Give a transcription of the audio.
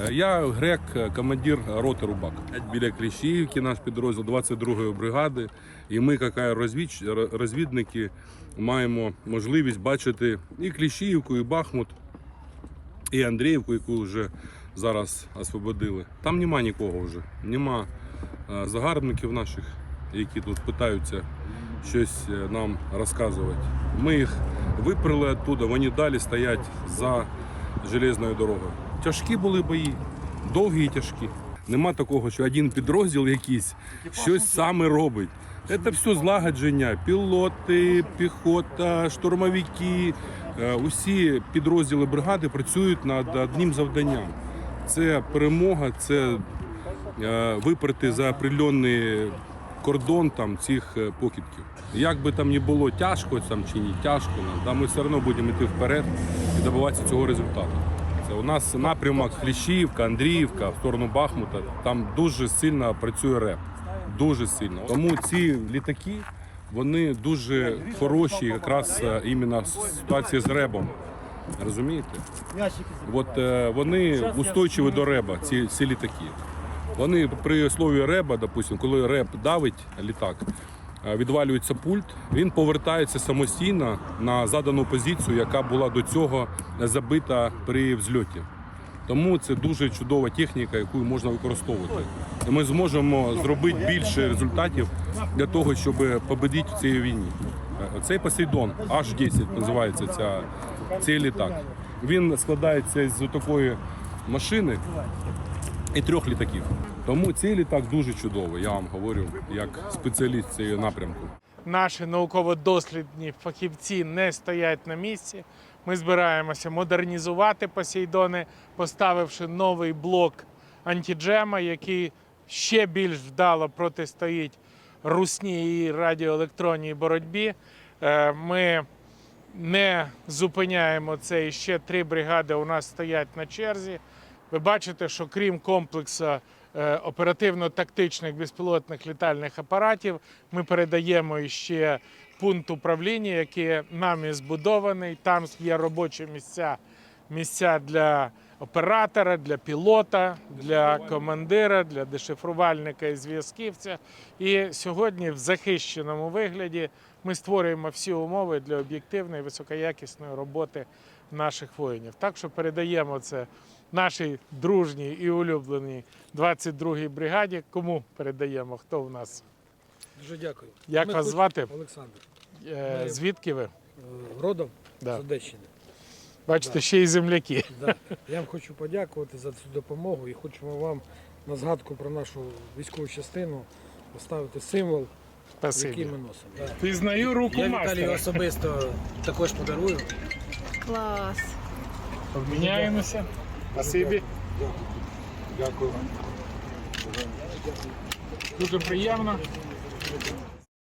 Е, Я грек, е, командир роти Рубак. Біля Кліщіївки наш підрозділ 22-ї бригади. І ми, як розвідники, маємо можливість бачити і Кліщіївку, і Бахмут, і Андріївку, яку вже зараз освободили. Там нема нікого вже. Нема е, загарбників наших, які тут питаються щось нам розказувати. Ми їх виприли оттуда, вони далі стоять за железною дорогою. Тяжкі були бої, довгі і тяжкі. Нема такого, що один підрозділ якийсь щось саме робить. Це все злагодження, пілоти, піхота, штурмовики. Е, Усі підрозділи бригади працюють над одним завданням. Це перемога, це е, виперти за определенний кордон там, цих е, покидьків. Як би там не було тяжко там, чи не тяжко, нам, ми все одно будемо йти вперед і добиватися цього результату. Це у нас напрямок Кліщівка, Андріївка, в сторону Бахмута. Там дуже сильно працює реп. Дуже сильно. Тому ці літаки вони дуже хороші, якраз е, іменно в ситуації з ребом. Розумієте? От е, вони устойчиві до реба, ці, ці літаки. Вони при слові реба, допустим, коли реб давить літак, відвалюється пульт, він повертається самостійно на задану позицію, яка була до цього забита при взльоті. Тому це дуже чудова техніка, яку можна використовувати. Ми зможемо зробити більше результатів для того, щоб победити в цій війні. Е, Цей Посейдон H10 називається ця, цей літак. Він складається з такої машини і трьох літаків. Тому цей літак дуже чудовий, я вам говорю, як спеціаліст цієї напрямку. Наші науково-дослідні фахівці не стоять на місці. Ми збираємося модернізувати Посейдони, поставивши новий блок антиджема, який ще більш вдало протистоїть русній і радіоелектронній боротьбі. Е, Ми не зупиняємо це. І ще три бригади у нас стоять на черзі. Ви бачите, що крім комплексу оперативно-тактичних безпілотних літальних апаратів, ми передаємо ще пункт управління, який нами збудований. Там є робочі місця, місця для оператора, для пілота, для командира, для дешифрувальника і зв'язківця. І сьогодні в захищеному вигляді ми створюємо всі умови для об'єктивної високоякісної роботи наших воїнів. Так що передаємо це нашій дружній і улюбленій 22-й бригаді. Кому передаємо? Хто у нас? Дуже дякую. Як Ми вас звати? Олександр. Е, Ми- Звідки ви? Е, Родом Да. з Одещини. Бачите, Да. ще й земляки. Да. Я вам хочу подякувати за цю допомогу і хочемо вам на згадку про нашу військову частину поставити символ, який Спасибі. ми носимо. Да. Пізнаю руку Я Віталію особисто також подарую. Клас. Обміняємося. Спасибі. Дякую. Дуже приємно.